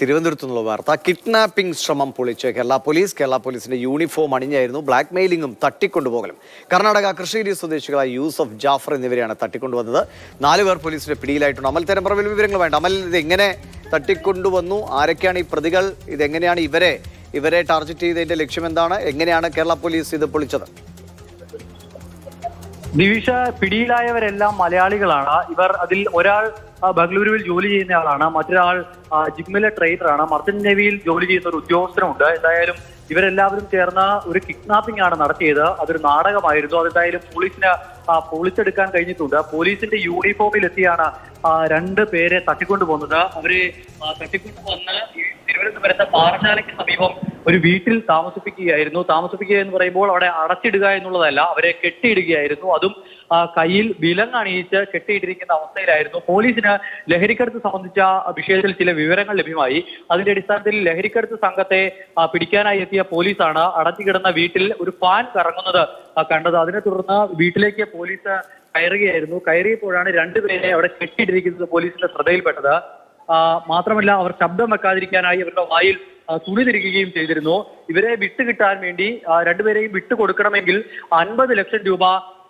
തിരുവനന്തപുരത്ത് നിന്നുള്ള വാർത്ത. കിഡ്നാപ്പിംഗ് ശ്രമം പൊളിച്ച് കേരള പോലീസ് കേരള പോലീസിന്റെ യൂണിഫോം അണിഞ്ഞായിരുന്നു ബ്ലാക്ക് മെയിലിംഗും തട്ടിക്കൊണ്ടുപോകലും. കർണാടക കൃഷിഗിരി സ്വദേശികളായ യൂസഫ് ജാഫർ എന്നിവരെയാണ് തട്ടിക്കൊണ്ടുവന്നത്. നാലുപേർ പോലീസിന്റെ പിടിയിലായിട്ടുണ്ട്. അമൽ തരംപറവിൽ വിവരങ്ങൾ വേണ്ട. അമൽ ഇത് എങ്ങനെ തട്ടിക്കൊണ്ടുവന്നു? ആരൊക്കെയാണ് ഈ പ്രതികൾ? ഇതെങ്ങനെയാണ് ഇവരെ ഇവരെ ടാർഗറ്റ് ചെയ്തതിന്റെ ലക്ഷ്യം എന്താണ് എങ്ങനെയാണ് കേരള പോലീസ് ഇത് പൊളിച്ചത്? ദിവിഷ പിടിയിലായവരെല്ലാം മലയാളികളാണ്. ഇവർ അതിൽ ഒരാൾ ബംഗളൂരുവിൽ ജോലി ചെയ്യുന്ന ആളാണ്. മറ്റൊരാൾ ജിമ്മിലെ ട്രേഡറാണ് മർച്ചന്റ് നേവിയിൽ ജോലി ചെയ്യുന്ന ഒരു ഉദ്യോഗസ്ഥനുണ്ട്. എന്തായാലും ഇവരെല്ലാവരും ചേർന്ന് ഒരു കിഡ്നാപ്പിംഗ് ആണ് നടത്തിയത്. അതൊരു നാടകമായിരുന്നു. അതെന്തായാലും പോലീസിന് പൊളിച്ചെടുക്കാൻ കഴിഞ്ഞിട്ടുണ്ട്. പോലീസിന്റെ യൂണിഫോമിൽ എത്തിയാണ് രണ്ട് പേരെ തട്ടിക്കൊണ്ടു പോകുന്നത് അവരെ ആ, തട്ടിക്കൊണ്ടു വന്ന് ഈ തിരുവനന്തപുരത്തെ പാറശാലയ്ക്ക് സമീപം ഒരു വീട്ടിൽ താമസിപ്പിക്കുകയായിരുന്നു. താമസിപ്പിക്കുക എന്ന് പറയുമ്പോൾ അവിടെ അടച്ചിടുക എന്നുള്ളതല്ല അവരെ കെട്ടിയിടുകയായിരുന്നു. അതും കയ്യിൽ വിലങ്ങണിയിച്ച് കെട്ടിയിട്ടിരിക്കുന്ന അവസ്ഥയിലായിരുന്നു. പോലീസിന് ലഹരിക്കടത്ത് സംബന്ധിച്ച വിഷയത്തിൽ ചില വിവരങ്ങൾ ലഭ്യമായി. അതിന്റെ അടിസ്ഥാനത്തിൽ ലഹരിക്കടത്ത് സംഘത്തെ പിടിക്കാനായി എത്തിയ പോലീസാണ് അടച്ചുകിടന്ന വീട്ടിൽ ഒരു ഫാൻ കറങ്ങുന്നത് കണ്ടത്. അതിനെ തുടർന്ന് വീട്ടിലേക്ക് പോലീസ് കയറുകയായിരുന്നു. കയറിയപ്പോഴാണ് രണ്ടുപേരെ അവിടെ കെട്ടിയിട്ടിരിക്കുന്നത് പോലീസിന്റെ ശ്രദ്ധയിൽപ്പെട്ടത്. മാത്രമല്ല അവർ ശബ്ദം വെക്കാതിരിക്കാനായി അവരുടെ വായിൽ തുണി തിരിക്കുകയും ചെയ്തിരുന്നു. ഇവരെ വിട്ടുകിട്ടാൻ വേണ്ടി രണ്ടുപേരെയും വിട്ടുകൊടുക്കണമെങ്കിൽ അൻപത് ലക്ഷം രൂപ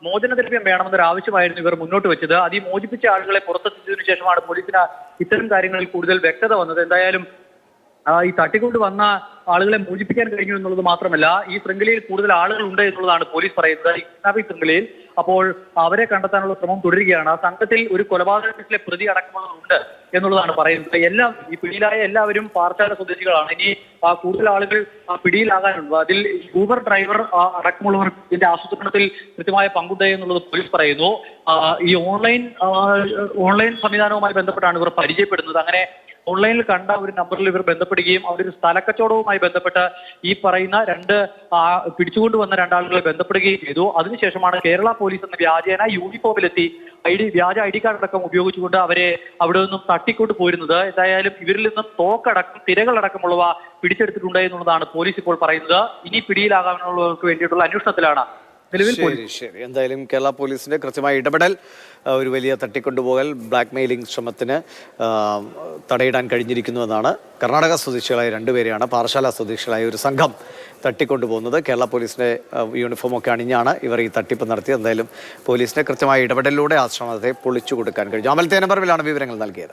മോചനദ്രവ്യം വേണമെന്നൊരു ആവശ്യമായിരുന്നു ഇവർ മുന്നോട്ട് വെച്ചത്. അത് ഈ മോചിപ്പിച്ച ആളുകളെ പുറത്തെത്തിച്ചതിനു ശേഷമാണ് പോലീസിന് ഇത്തരം കാര്യങ്ങളിൽ കൂടുതൽ വ്യക്തത വന്നത്. എന്തായാലും ഈ തട്ടിക്കൊണ്ട് വന്ന ആളുകളെ മോചിപ്പിക്കാൻ കഴിഞ്ഞു എന്നുള്ളത് മാത്രമല്ല ഈ ശൃംഖലയിൽ കൂടുതൽ ആളുകൾ ഉണ്ട് എന്നുള്ളതാണ് പോലീസ് പറയുന്നത്. ഈ കിഡ്നാപ്പിംഗ് ശൃംഖലയിൽ അപ്പോൾ അവരെ കണ്ടെത്താനുള്ള ശ്രമം തുടരുകയാണ്. സംഘത്തിൽ ഒരു കൊലപാതകത്തിലെ പ്രതി അടക്കമുള്ളവരുണ്ട് എന്നുള്ളതാണ് പറയുന്നത്. എല്ലാം ഈ പിടിയിലായ എല്ലാവരും പാർച്ചാല സ്വദേശികളാണ്. ഇനി കൂടുതൽ ആളുകൾ ആ, പിടിയിലാകാനുണ്ട്. അതിൽ ഊബർ ഡ്രൈവർ അടക്കമുള്ളവർ ഇതിന്റെ ആസൂത്രണത്തിൽ കൃത്യമായ പങ്കുണ്ട് എന്നുള്ളത് പോലീസ് പറയുന്നു. ഈ ഓൺലൈൻ ഓൺലൈൻ സംവിധാനവുമായി ബന്ധപ്പെട്ടാണ് ഇവർ പരിചയപ്പെടുന്നത്. അങ്ങനെ ഓൺലൈനിൽ കണ്ട ഒരു നമ്പറിൽ ഇവർ ബന്ധപ്പെടുകയും അവിടെ ഒരു സ്ഥലക്കച്ചവടവുമായി ബന്ധപ്പെട്ട് ഈ പറയുന്ന രണ്ട് പിടിച്ചുകൊണ്ട് വന്ന രണ്ടാളുകളെ ബന്ധപ്പെടുകയും ചെയ്തു. അതിനുശേഷമാണ് കേരള പോലീസ് എന്ന വ്യാജേന യൂണിഫോമിലെത്തി ഐ ഡി വ്യാജ ഐ ഡി കാർഡ് അടക്കം ഉപയോഗിച്ചുകൊണ്ട് അവരെ അവിടെ നിന്നും തട്ടിക്കൊണ്ട് പോരുന്നത്. എന്തായാലും ഇവരിൽ നിന്നും തോക്കടക്കം തിരകളടക്കമുള്ളവ പിടിച്ചെടുത്തിട്ടുണ്ട് എന്നുള്ളതാണ് പോലീസ് ഇപ്പോൾ പറയുന്നത്. ഇനി പിടിയിലാകാനുള്ളവർക്ക് വേണ്ടിയിട്ടുള്ള അന്വേഷണത്തിലാണ് ശരി ശരി. എന്തായാലും കേരള പോലീസിന്റെ കൃത്യമായ ഇടപെടൽ ഒരു വലിയ തട്ടിക്കൊണ്ടുപോകൽ ബ്ലാക്ക് മെയിലിംഗ് ശ്രമത്തിന് തടയിടാൻ കഴിഞ്ഞിരിക്കുന്നുവെന്നാണ് കർണാടക സ്വദേശികളായ രണ്ടുപേരെയാണ് പാറശാല സ്വദേശികളായ ഒരു സംഘം തട്ടിക്കൊണ്ടുപോകുന്നത്. കേരള പോലീസിന്റെ യൂണിഫോമൊക്കെ അണിഞ്ഞാണ് ഇവർ ഈ തട്ടിപ്പ് നടത്തിയത്. എന്തായാലും പോലീസിന്റെ കൃത്യമായ ഇടപെടലിലൂടെ ആ ശ്രമത്തെ പൊളിച്ചു കൊടുക്കാൻ കഴിഞ്ഞു അമൽ നമ്പറിലാണ് വിവരങ്ങൾ നൽകിയത്.